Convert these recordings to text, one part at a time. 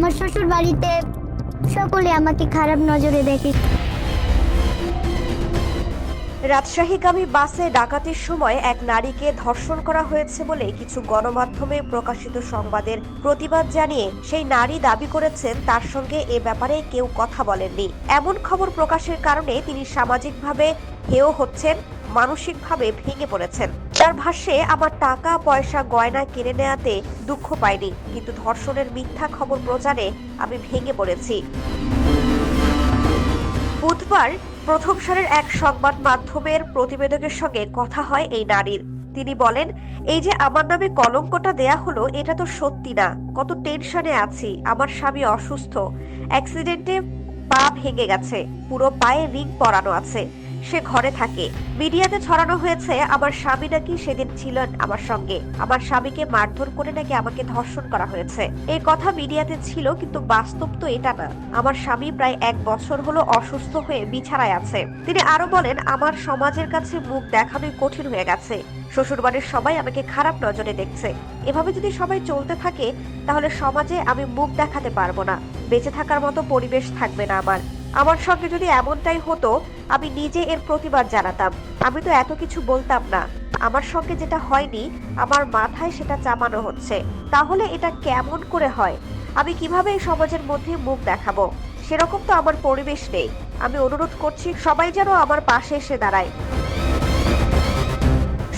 আমার শ্বশুর বাড়িতে সকলে আমাকে খারাপ নজরে দেখে। রাজশাহীগামী বাসে ডাকাতির সময় এক নারীকে ধর্ষণ করা হয়েছে বলে কিছু গণমাধ্যমে প্রকাশিত সংবাদের প্রতিবাদ জানিয়ে সেই নারী দাবি করেছেন, তার সঙ্গে এ ব্যাপারে কেউ কথা বলেননি। এমন খবর প্রকাশের কারণে তিনি সামাজিকভাবে হেয় হচ্ছেন, মানসিকভাবে ভেঙে পড়েছেন। তার ভাষ্যে, আমার টাকা, পয়সা, গয়না কিনে নেয়াতে দুঃখ পাইনি, কিন্তু ধর্ষণের মিথ্যা খবর প্রচারে আমি ভেঙে পড়েছি। বুধবার প্রথম সারের এক সংবাদ মাধ্যমের প্রতিবেদকের সঙ্গে কথা হয় এই নারীর। তিনি বলেন, এই যে আমার নামে কলঙ্কটা দেয়া হলো, এটা তো সত্যি না। কত টেনশনে আছি, আমার স্বামী অসুস্থ। অ্যাক্সিডেন্টে পা ভেঙে গেছে, পুরো পায়ে রিং পরানো আছে। সে ঘরে থাকে। মিডিয়াতে ছড়ানো হয়েছে, আমার স্বামী নাকি সেদিন ছিলেন আমার সঙ্গে। আমার স্বামীকে মারধর করে নাকি আমাকে ধর্ষণ করা হয়েছে। এই কথা মিডিয়াতে ছিল, কিন্তু বাস্তব তো এটা না। আমার স্বামী প্রায় এক বছর হলো অসুস্থ হয়ে বিছানায় আছে। তিনি আরও বলেন, আমার সমাজের কাছে মুখ দেখানোই কঠিন হয়ে গেছে। শ্বশুরবাড়ির সবাই আমাকে খারাপ নজরে দেখছে। এভাবে যদি সবাই চলতে থাকে, তাহলে সমাজে আমি মুখ দেখাতে পারব না। বেঁচে থাকার মতো পরিবেশ থাকবে না আমার। আমার সঙ্গে যদি এমনটাই হতো, আমি নিজে এর প্রতিবাদ জানাতাম। আমি তো এত কিছু বলতাম না। আমার সঙ্গে যেটা হয়নি, আমার মাথায় সেটা চাপানো হচ্ছে। তাহলে এটা কেমন করে হয়? আমি কীভাবে এই সমাজের মধ্যে মুখ দেখাবো? সেরকম তো আমার পরিবেশ নেই। আমি অনুরোধ করছি, সবাই যেন আমার পাশে এসে দাঁড়ায়।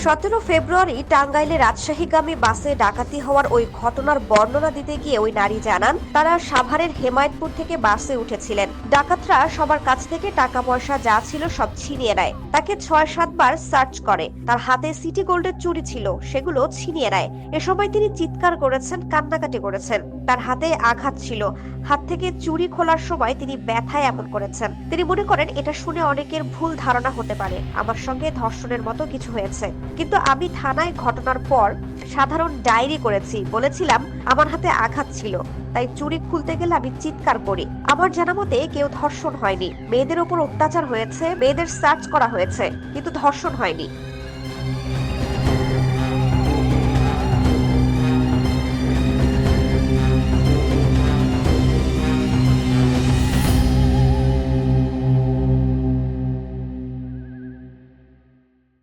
সতেরো ফেব্রুয়ারি টাঙ্গাইলে রাজশাহীগামী বাসে ডাকাতি হওয়ার ওই ঘটনার বর্ণনা দিতে গিয়ে ওই নারী জানান, তারা সাভারের হেমায়তপুর থেকে বাসে উঠেছিলেন। ডাকাতরা সবার কাছ থেকে টাকা পয়সা যা ছিল সব ছিনিয়ে নেয়। তাকে ছয় সাতবার সার্চ করে। তার হাতে সিটি গোল্ডের চুরি ছিল, সেগুলো ছিনিয়ে নেয়। এ সময় তিনি চিৎকার করেছেন, কান্নাকাটি করেছেন। তার হাতে আঘাত ছিল। হাত থেকে চুরি খোলার সময় তিনি ব্যথায় এমন করেছেন। তিনি মনে করেন, এটা শুনে অনেকের ভুল ধারণা হতে পারে। আমার সঙ্গে ধর্ষণের মতো কিছু হয়েছে। কিন্তু আমি থানায় ঘটনার পর সাধারণ ডায়েরি করেছি, বলেছিলাম আমার হাতে আঘাত ছিল। তাই চুরি খুলতে গেলে আমি চিৎকার করি। আমার জানা মতে কেউ ধর্ষণ হয়নি। মেয়েদের ওপর অত্যাচার হয়েছে, মেয়েদের সার্চ করা হয়েছে, কিন্তু ধর্ষণ হয়নি।